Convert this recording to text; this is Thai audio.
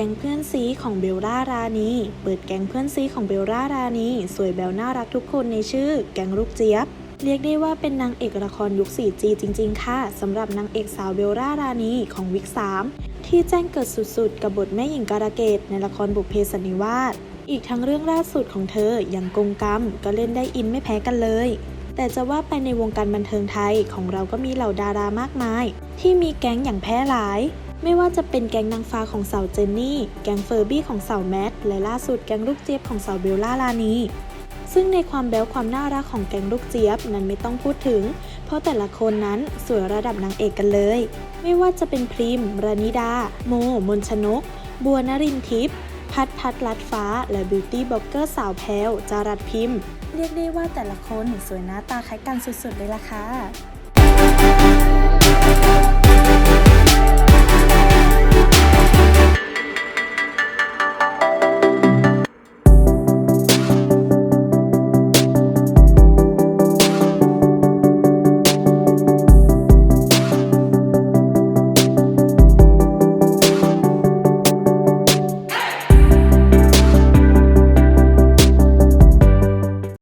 ก๊งเพื่อนซีของเบลล่ารานี เปิดแก๊งเพื่อนซีของเบลล่ารานี สวยแบวน่ารักทุกคนในชื่อ แก๊งลูกเจี๊ยบ เรียกได้ว่าเป็นนางเอกละครยุค 4G จริง ๆ ค่ะสำหรับนางเอกสาวเบลล่ารานีของวิก 3 ที่แจ้งเกิดสุด ๆ กับบทแม่หญิงการะเกดในละครบุพเพสันนิวาส อีกทั้งเรื่องล่าสุดของเธออย่างกงกรรมก็เล่นได้อินไม่แพ้กันเลยแต่จะว่าไปในวงการบันเทิงไทยของเราก็มีเหล่าดารามากมาย ที่มีแก๊งอย่างแพร่หลาย ไม่ว่าจะเป็นแก๊งนางฟ้าของสาวเจนนี่ แก๊งเฟอร์บี้ของสาวแมท และล่าสุดแก๊งลูกเจี๊ยบของสาวเบลล่าลานีซึ่งในความแบ๊วความน่ารักของแก๊งลูกเจี๊ยบนั้นไม่ต้องพูดถึง เพราะแต่ละคนนั้นสวยระดับนางเอกกันเลย ไม่ว่าจะเป็นพริมรานิดา โม มนชนก บัวนรินทิพย์พัดพัดลัดฟ้า และบิวตี้บล็อกเกอร์สาวแพลวจารัดพิมพ์ เรียกได้ว่าแต่ละคนสวยหน้าตาคล้ายกันสุดๆเลยล่ะค่ะ